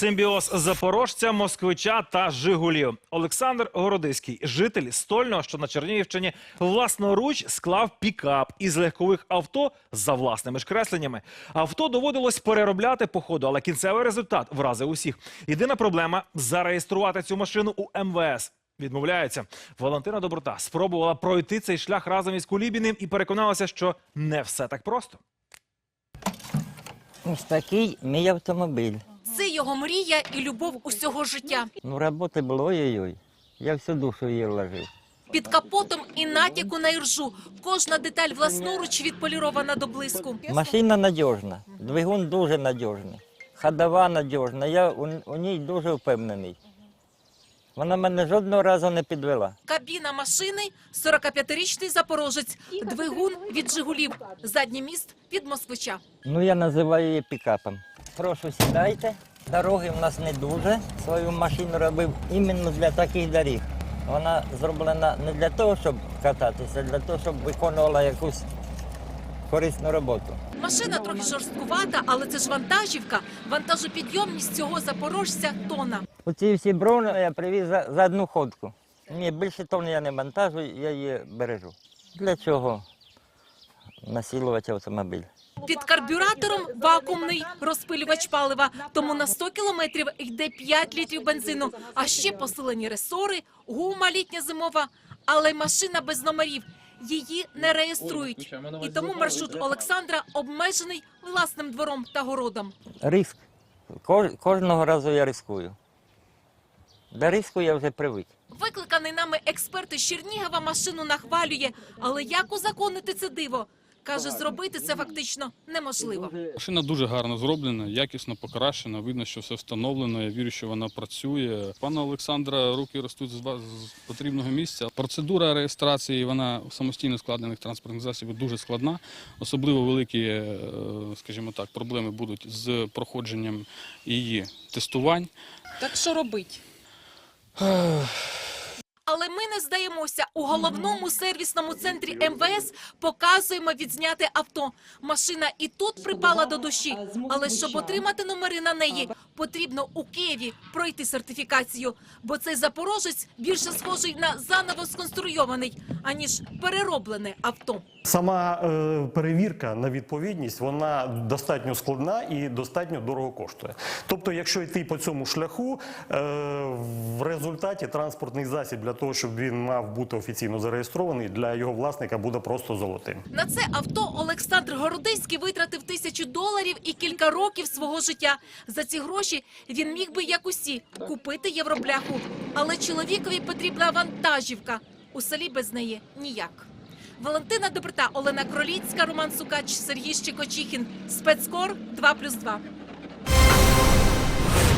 Симбіоз запорожця, москвича та Жигулів. Олександр Городиський, житель стольного, що на Чернігівщині, власноруч склав пікап із легкових авто за власними ж кресленнями. Авто доводилось переробляти по ходу, але кінцевий результат вразив усіх. Єдина проблема зареєструвати цю машину у МВС. Відмовляється. Валентина Доброта спробувала пройти цей шлях разом із Кулібіним і переконалася, що не все так просто. Ось такий мій автомобіль. Це його мрія і любов усього життя. Ну, роботи було ой-ой. Я всю душу її вложив. Під капотом і натяку на іржу. Кожна деталь власноруч відполірована до блиску. Машина надіжна, двигун дуже надіжний, ходова надіжна. Я у, у ній дуже впевнений. Вона мене жодного разу не підвела. Кабіна машини 45-річний запорожець, двигун від Жигулів, задній міст від москвича. Ну, я називаю її пікапом. Прошу, сідайте. Дороги в нас не дуже. Свою машину робив іменно для таких доріг. Вона зроблена не для того, щоб кататися, а для того, щоб виконувала якусь корисну роботу. Машина трохи жорсткувата, але це ж вантажівка. Вантажопідйомність цього запорожця тона. Оці всі брони я привіз за, за одну ходку. Ні, більше тонн я не монтажую, я її бережу. Для чого насилувати автомобіль? Під карбюратором вакуумний розпилювач палива, тому на 100 кілометрів йде 5 літрів бензину, а ще посилені ресори, гума літня зимова, але машина без номерів. Її не реєструють. І тому маршрут Олександра обмежений власним двором та городом. Риск. Кож, кожного разу я рискую. До риску я вже привик. Викликаний нами експерт із Чернігова машину нахвалює, але як узаконити це диво? Каже, зробити це фактично неможливо. Машина дуже гарно зроблена, якісно покращена. Видно, що все встановлено. Я вірю, що вона працює. Пана Олександра руки ростуть з потрібного місця. Процедура реєстрації вона самостійно складених транспортних засобів дуже складна. Особливо великі, е, скажімо так, проблеми будуть з проходженням її тестувань. Так що робить? Але ми не здаємося. У головному сервісному центрі МВС показуємо відзняти авто. Машина і тут припала до душі. Але щоб отримати номери на неї, потрібно у Києві пройти сертифікацію. Бо цей запорожець більше схожий на заново сконструйований, аніж перероблене авто. Сама е, перевірка на відповідність вона достатньо складна і достатньо дорого коштує. Тобто, якщо йти по цьому шляху, е, в результаті транспортний засіб для того, щоб він мав бути офіційно зареєстрований, для його власника буде просто золотим. На це авто Олександр Городиський витратив тисячу доларів і кілька років свого життя. За ці гроші він міг би, як усі, купити євробляху. Але чоловікові потрібна вантажівка. У селі без неї ніяк. Валентина Доброта, Олена Кроліцька, Роман Сукач, Сергій Щекочихін. Спецкор 2+,2.